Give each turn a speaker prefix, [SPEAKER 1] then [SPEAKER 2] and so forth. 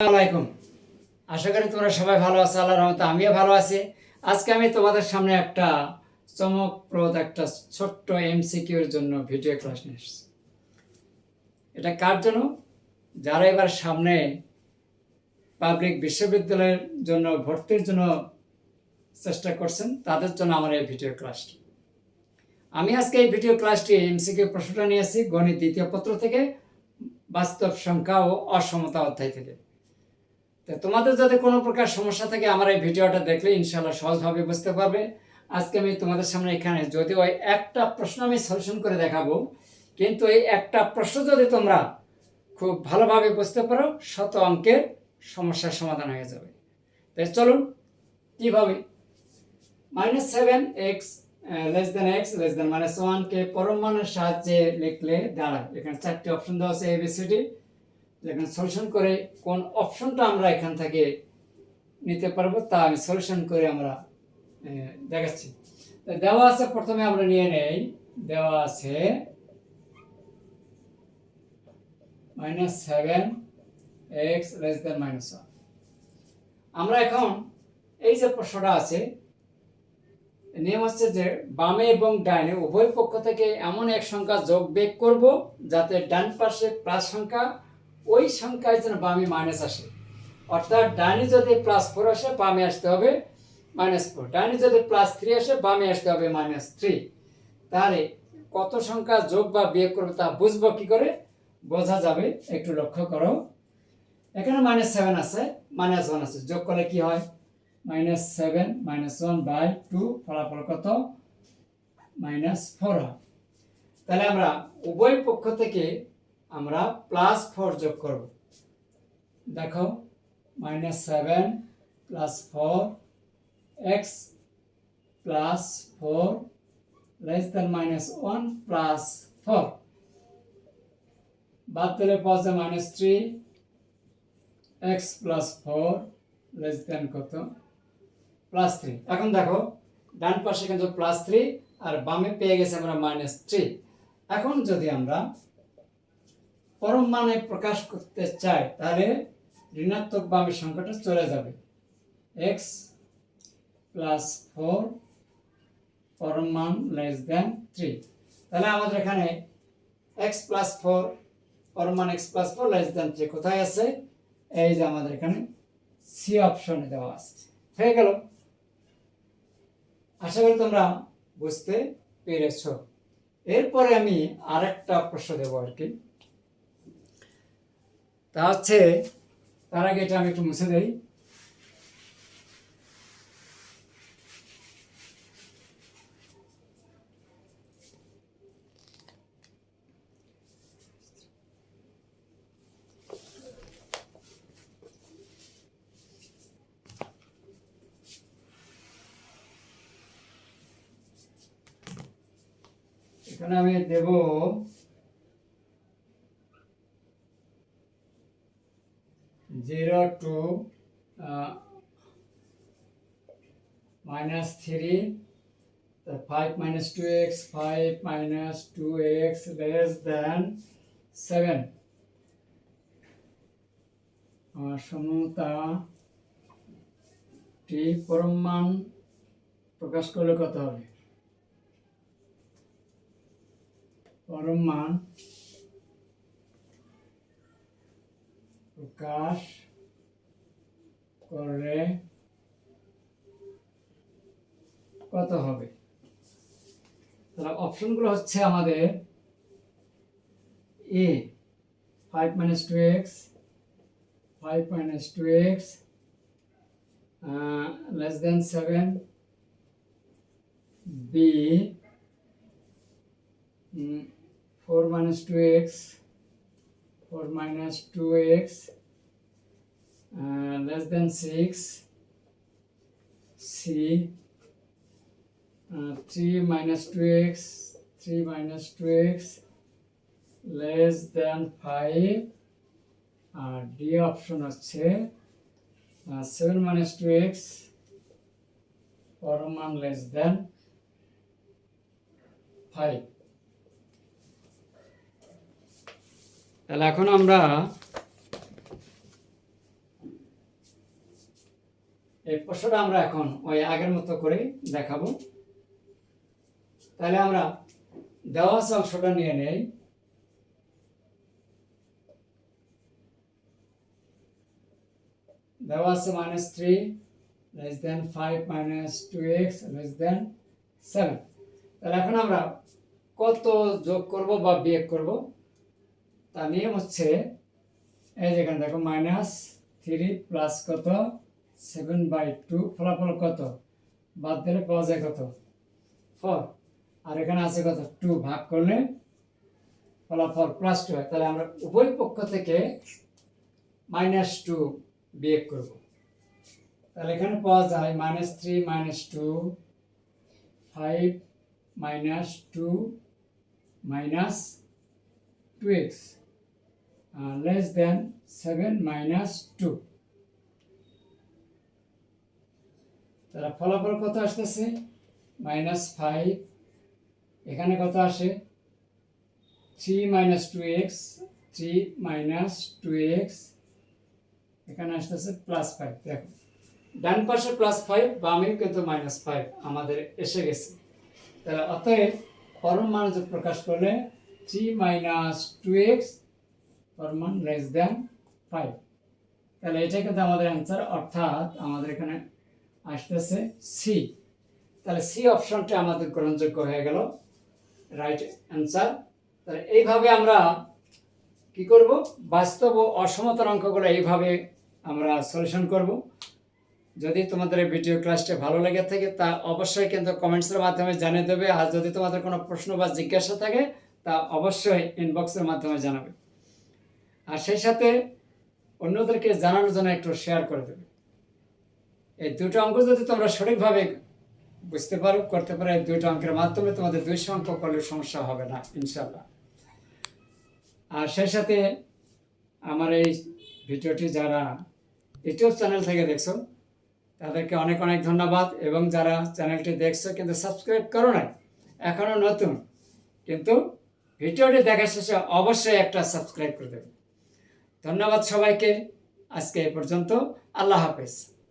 [SPEAKER 1] আলাইকুম। আশা করি তোমরা সবাই ভালো আছো আল্লাহ রহমতে আমিও ভালো আছি। আজকে আমি তোমাদের সামনে একটা চমকপ্রদ একটা ছোট্ট এমসিকিউর জন্য ভিডিও ক্লাস নিয়ে এসেছি। এটা কার জন্য? যারা এবার সামনে পাবলিক বিশ্ববিদ্যালয়ের জন্য ভর্তির জন্য চেষ্টা করছেন, তাদের জন্য আমার এই ভিডিও ক্লাসটি আমি আজকে এই ভিডিও ক্লাসটি এমসিকিউ প্রশ্নটা নিয়ে নিয়েছি গণিত দ্বিতীয় পত্র থেকে, বাস্তব সংখ্যা ও অসমতা অধ্যায় থেকে। তো তোমাদের যদি কোনো প্রকার সমস্যা থাকে, আমার এই ভিডিওটা দেখলে ইনশাল্লাহ সহজভাবে বুঝতে পারবে। আজকে আমি তোমাদের সামনে এখানে যদি ওই একটা প্রশ্ন আমি সলিউশন করে দেখাবো, কিন্তু এই একটা প্রশ্ন যদি তোমরা খুব ভালোভাবে বুঝতে পারো, শত অঙ্কের সমস্যার সমাধান হয়ে যাবে। তাই চলুন, কীভাবে? Minus seven x less than x less than minus ওয়ানকে পরম মানের সাহায্যে লিখলে দাঁড়ায়। এখানে চারটি অপশন দেওয়া আছে এবিসিডি এখানে সলিউশন করে কোন অপশনটা আমরা এখান থেকে নিতে পারব তা আমি সলিউশন করে আমরা দেখাচ্ছি। দেওয়া আছে, প্রথমে আমরা নিয়ে নেই। দেওয়া আছে minus seven x less than minus one আমরা এখন এই যে প্রশ্নটা আছে, নিয়ম হচ্ছে যে বামে এবং ডাইনে উভয় পক্ষ থেকে এমন এক সংখ্যা যোগ বেগ করব যাতে ডান পাশে প্লাস সংখ্যা ওই সংখ্যায় যেন বামে মাইনাস আসে। অর্থাৎ ডাইনে যদি প্লাস ফোর আসে, বামে আসতে হবে মাইনাস ফোর ডাইনে যদি প্লাস থ্রি আসে, বামে আসতে হবে মাইনাস থ্রি তাহলে কত সংখ্যা যোগ বা বিয়োগ করবে তা বুঝব কি করে? বোঝা যাবে। একটু লক্ষ্য করো। এখানে মাইনাস সেভেন আছে মাইনাস ওয়ান আছে। যোগ করলে কি হয়? Minus seven minus one by two ফলাফল কত? মাইনাস ফোর হয়। তাহলে আমরা উভয় পক্ষ থেকে আমরা প্লাস ফোর যোগ করব। দেখো minus seven plus four x plus four less than minus one plus four বাদ দিলে পাওয়া minus three x plus four less than কত? প্লাস থ্রি এখন দেখো, ডান পাশে কিন্তু প্লাস থ্রি আর বামে পেয়ে গেছে আমরা মাইনাস থ্রি এখন যদি আমরা পরম মানে প্রকাশ করতে চাই তাহলে ঋণাত্মক বামের সংখ্যাটা চলে যাবে। এক্স প্লাস ফোর পরম মান লেস দেন থ্রি তাহলে আমাদের এখানে এক্স প্লাস ফোর পরম মান x plus four less than three কোথায় আছে? এই যে আমাদের এখানে সি অপশনে দেওয়া আছে। হয়ে গেল। আশা করি তোমরা বুঝতে পেরেছ। এরপরে আমি আরেকটা প্রশ্ন দেবো আর কি। তা হচ্ছে তার আগে এটা আমি একটু মুছে দেই। এখানে আমি দেব zero two minus three five minus two x five minus two x less than seven সমতা টি পরমান প্রকাশ করলে কত হবে? পরম প্রকাশ করে কত হবে। তাহলে অপশনগুলো হচ্ছে আমাদের A five minus two x five minus two x less than seven B mm, 4 minus 2x 4 minus 2x uh, less than 6 c uh, 3 minus 2x 3 minus 2x less than 5 আর ডি অপশন হচ্ছে seven minus two x পরমান less than five তাহলে এখন আমরা এই প্রশ্নটা আমরা এখন ওই আগের মতো করে দেখাবো। তাহলে আমরা দেওয়া আছে অংশটা নিয়ে নেই। দেওয়া আছে minus three less than five minus two x less than seven তাহলে এখন আমরা কত যোগ করব বা বিয়োগ করব? তা নিয়ম হচ্ছে, এই যেখানে দেখো মাইনাস থ্রি প্লাস কত? সেভেন বাই টু ফলাফল কত? বাদ দিলে পাওয়া যায় কত? ফোর আর এখানে আছে কত টু ভাগ করলে ফলাফল প্লাস টু হয়। তাহলে আমরা উভয় পক্ষ থেকে মাইনাস টু বিয়োগ করব। তাহলে এখানে পাওয়া যায় minus three minus two five minus two minus two x less than seven minus two তাহলে ফলাফল কত আসতেছে? মাইনাস ফাইভ এখানে কত আসে? Three minus two x three minus two x এখানে আসতেছে প্লাস ফাইভ দেখো। ডান পাশে প্লাস ফাইভ বামেও কিন্তু মাইনাস ফাইভ আমাদের এসে গেছে। তাহলে অতএব পরম মান প্রকাশ করলে থ্রি মাইনাস টু এক্স পরমান লেস দেন ফাইভ তাহলে এটা কিন্তু আমাদের অ্যান্সার অর্থাৎ আমাদের এখানে আসতেছে সি তাহলে সি অপশনটা আমাদের গ্রহণযোগ্য হয়ে গেল। রাইট অ্যান্সার তাহলে এইভাবে আমরা কি করব? বাস্তব ও অসমতার অঙ্কগুলো এইভাবে আমরা সলিউশন করব। যদি তোমাদের এই ভিডিও ক্লাসটা ভালো লেগে থাকে, তা অবশ্যই কিন্তু কমেন্টসের মাধ্যমে জানিয়ে দেবে। আর যদি তোমাদের কোনো প্রশ্ন বা জিজ্ঞাসা থাকে, তা অবশ্যই ইনবক্সের মাধ্যমে জানাবে। আর সেই সাথে অন্যদেরকে জানানোর জন্য একটু শেয়ার করে দেবে। এই দুটো অঙ্ক যদি তোমরা সঠিকভাবে বুঝতে পারো, করতে পারো, এই দুইটা অঙ্কের মাধ্যমে তোমাদের দুই অঙ্ক করলে সমস্যা হবে না ইনশাল্লাহ আর সেই সাথে আমার এই ভিডিওটি যারা ইউটিউব চ্যানেল থেকে দেখছ, তাদেরকে অনেক অনেক ধন্যবাদ, এবং যারা চ্যানেলটি দেখছ কিন্তু সাবস্ক্রাইব করো না এখনও নতুন, কিন্তু ভিডিওটি দেখা শেষে অবশ্যই একটা সাবস্ক্রাইব করে দেবে। ধন্যবাদ সবাইকে, আজকে এ পর্যন্ত, আল্লাহ হাফেজ।